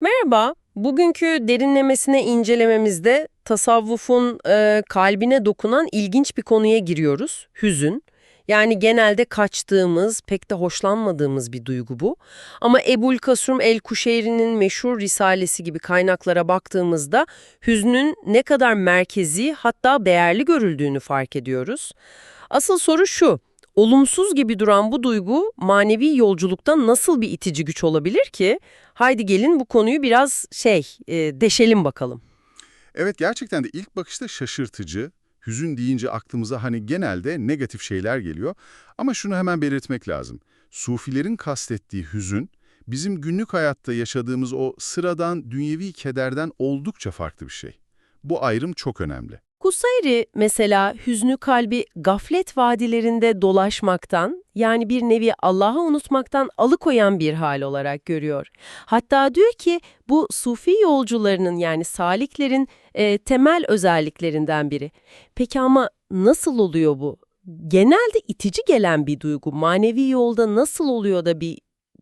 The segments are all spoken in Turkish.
Merhaba, bugünkü derinlemesine incelememizde tasavvufun e, kalbine dokunan ilginç bir konuya giriyoruz, hüzün. Yani genelde kaçtığımız, pek de hoşlanmadığımız bir duygu bu. Ama Ebul Kasum el-Kuşeyri'nin meşhur risalesi gibi kaynaklara baktığımızda hüznün ne kadar merkezi hatta değerli görüldüğünü fark ediyoruz. Asıl soru şu, olumsuz gibi duran bu duygu manevi yolculukta nasıl bir itici güç olabilir ki? Haydi gelin bu konuyu biraz şey, e, deşelim bakalım. Evet gerçekten de ilk bakışta şaşırtıcı. Hüzün deyince aklımıza hani genelde negatif şeyler geliyor. Ama şunu hemen belirtmek lazım. Sufilerin kastettiği hüzün, bizim günlük hayatta yaşadığımız o sıradan dünyevi kederden oldukça farklı bir şey. Bu ayrım çok önemli. Kusayri mesela hüznü kalbi gaflet vadilerinde dolaşmaktan yani bir nevi Allah'ı unutmaktan alıkoyan bir hal olarak görüyor. Hatta diyor ki bu sufi yolcularının yani saliklerin e, temel özelliklerinden biri. Peki ama nasıl oluyor bu? Genelde itici gelen bir duygu manevi yolda nasıl oluyor da bir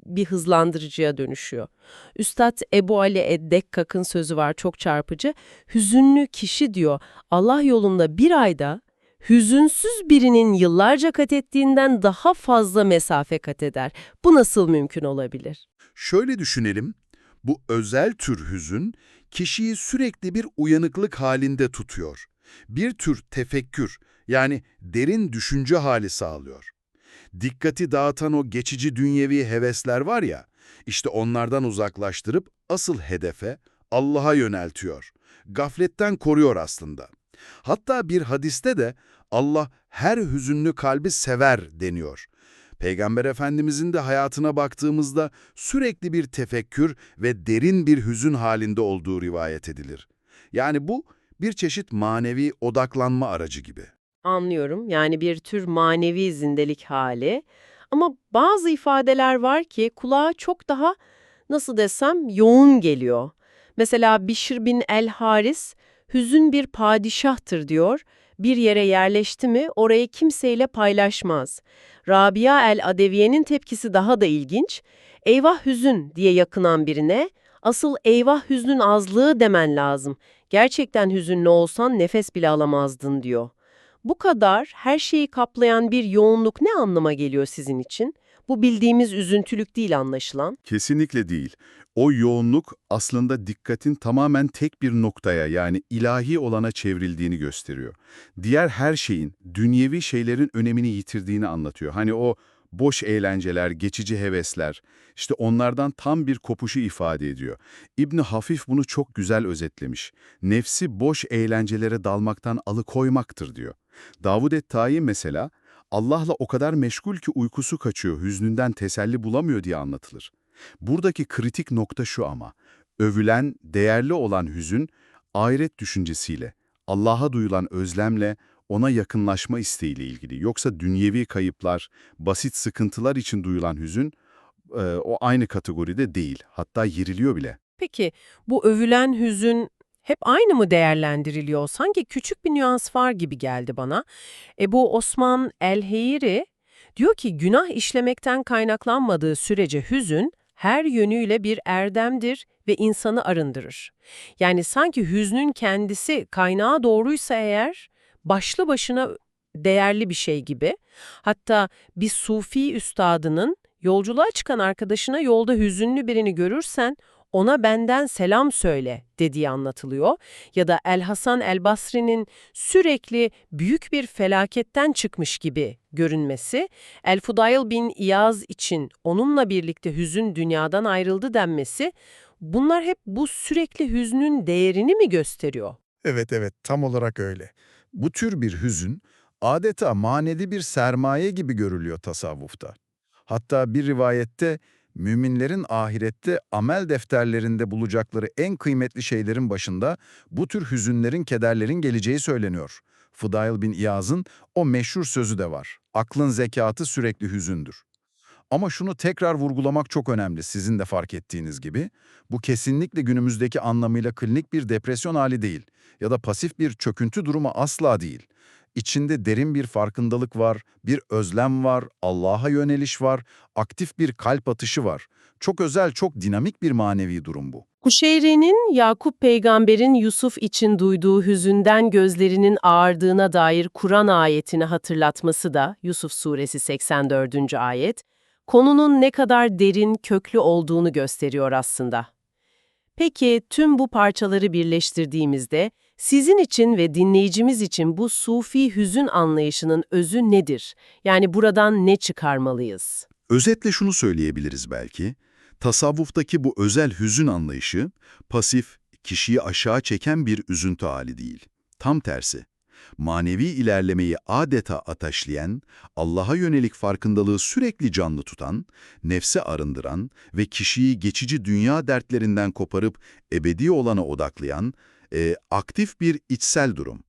bir hızlandırıcıya dönüşüyor. Üstad Ebu Ali Eddekkak'ın sözü var çok çarpıcı. Hüzünlü kişi diyor Allah yolunda bir ayda hüzünsüz birinin yıllarca kat ettiğinden daha fazla mesafe kat eder. Bu nasıl mümkün olabilir? Şöyle düşünelim, bu özel tür hüzün kişiyi sürekli bir uyanıklık halinde tutuyor. Bir tür tefekkür yani derin düşünce hali sağlıyor. Dikkati dağıtan o geçici dünyevi hevesler var ya, işte onlardan uzaklaştırıp asıl hedefe Allah'a yöneltiyor. Gafletten koruyor aslında. Hatta bir hadiste de Allah her hüzünlü kalbi sever deniyor. Peygamber Efendimizin de hayatına baktığımızda sürekli bir tefekkür ve derin bir hüzün halinde olduğu rivayet edilir. Yani bu bir çeşit manevi odaklanma aracı gibi. Anlıyorum. Yani bir tür manevi zindelik hali. Ama bazı ifadeler var ki kulağa çok daha nasıl desem yoğun geliyor. Mesela Bişr bin el-Haris hüzün bir padişahtır diyor. Bir yere yerleşti mi orayı kimseyle paylaşmaz. Rabia el-Adeviye'nin tepkisi daha da ilginç. Eyvah hüzün diye yakınan birine asıl eyvah hüznün azlığı demen lazım. Gerçekten hüzünlü olsan nefes bile alamazdın diyor. Bu kadar her şeyi kaplayan bir yoğunluk ne anlama geliyor sizin için? Bu bildiğimiz üzüntülük değil anlaşılan. Kesinlikle değil. O yoğunluk aslında dikkatin tamamen tek bir noktaya yani ilahi olana çevrildiğini gösteriyor. Diğer her şeyin, dünyevi şeylerin önemini yitirdiğini anlatıyor. Hani o boş eğlenceler, geçici hevesler, işte onlardan tam bir kopuşu ifade ediyor. İbni Hafif bunu çok güzel özetlemiş. Nefsi boş eğlencelere dalmaktan alıkoymaktır diyor. Davud et-Tayi mesela, Allah'la o kadar meşgul ki uykusu kaçıyor, hüznünden teselli bulamıyor diye anlatılır. Buradaki kritik nokta şu ama, övülen, değerli olan hüzün, ahiret düşüncesiyle, Allah'a duyulan özlemle, ona yakınlaşma isteğiyle ilgili. Yoksa dünyevi kayıplar, basit sıkıntılar için duyulan hüzün, o aynı kategoride değil, hatta yeriliyor bile. Peki bu övülen hüzün hep aynı mı değerlendiriliyor? Sanki küçük bir nüans var gibi geldi bana. Ebu Osman el-Heyri diyor ki günah işlemekten kaynaklanmadığı sürece hüzün her yönüyle bir erdemdir ve insanı arındırır. Yani sanki hüznün kendisi kaynağı doğruysa eğer başlı başına değerli bir şey gibi. Hatta bir sufi üstadının yolculuğa çıkan arkadaşına yolda hüzünlü birini görürsen ona benden selam söyle dediği anlatılıyor. Ya da El Hasan El Basri'nin sürekli büyük bir felaketten çıkmış gibi görünmesi, El Fudayl bin İyaz için onunla birlikte hüzün dünyadan ayrıldı denmesi, bunlar hep bu sürekli hüznün değerini mi gösteriyor? Evet evet tam olarak öyle. Bu tür bir hüzün adeta manevi bir sermaye gibi görülüyor tasavvufta. Hatta bir rivayette müminlerin ahirette amel defterlerinde bulacakları en kıymetli şeylerin başında bu tür hüzünlerin, kederlerin geleceği söyleniyor. Fudayl bin İyaz'ın o meşhur sözü de var. Aklın zekatı sürekli hüzündür. Ama şunu tekrar vurgulamak çok önemli sizin de fark ettiğiniz gibi. Bu kesinlikle günümüzdeki anlamıyla klinik bir depresyon hali değil ya da pasif bir çöküntü durumu asla değil. İçinde derin bir farkındalık var, bir özlem var, Allah'a yöneliş var, aktif bir kalp atışı var. Çok özel, çok dinamik bir manevi durum bu. Kuşeyri'nin Yakup peygamberin Yusuf için duyduğu hüzünden gözlerinin ağardığına dair Kur'an ayetini hatırlatması da Yusuf suresi 84. ayet, konunun ne kadar derin, köklü olduğunu gösteriyor aslında. Peki tüm bu parçaları birleştirdiğimizde sizin için ve dinleyicimiz için bu sufi hüzün anlayışının özü nedir? Yani buradan ne çıkarmalıyız? Özetle şunu söyleyebiliriz belki. Tasavvuftaki bu özel hüzün anlayışı, pasif, kişiyi aşağı çeken bir üzüntü hali değil. Tam tersi. Manevi ilerlemeyi adeta ateşleyen, Allah'a yönelik farkındalığı sürekli canlı tutan, nefse arındıran ve kişiyi geçici dünya dertlerinden koparıp ebedi olana odaklayan, e, aktif bir içsel durum.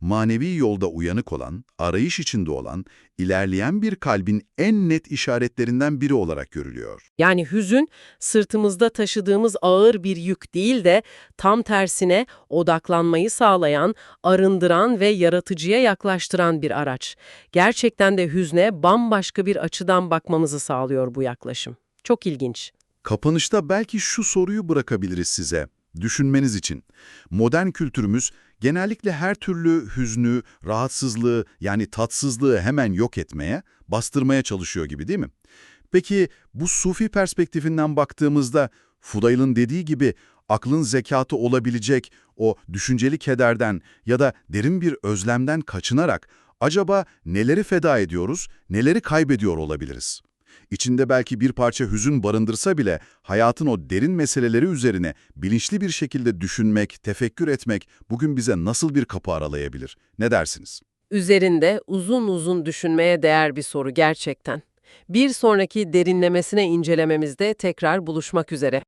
Manevi yolda uyanık olan, arayış içinde olan, ilerleyen bir kalbin en net işaretlerinden biri olarak görülüyor. Yani hüzün sırtımızda taşıdığımız ağır bir yük değil de tam tersine odaklanmayı sağlayan, arındıran ve yaratıcıya yaklaştıran bir araç. Gerçekten de hüzne bambaşka bir açıdan bakmamızı sağlıyor bu yaklaşım. Çok ilginç. Kapanışta belki şu soruyu bırakabiliriz size, düşünmeniz için. Modern kültürümüz genellikle her türlü hüznü, rahatsızlığı yani tatsızlığı hemen yok etmeye, bastırmaya çalışıyor gibi değil mi? Peki bu sufi perspektifinden baktığımızda Fudayl'ın dediği gibi aklın zekatı olabilecek o düşünceli kederden ya da derin bir özlemden kaçınarak acaba neleri feda ediyoruz, neleri kaybediyor olabiliriz? İçinde belki bir parça hüzün barındırsa bile hayatın o derin meseleleri üzerine bilinçli bir şekilde düşünmek, tefekkür etmek bugün bize nasıl bir kapı aralayabilir? Ne dersiniz? Üzerinde uzun uzun düşünmeye değer bir soru gerçekten. Bir sonraki derinlemesine incelememizde tekrar buluşmak üzere.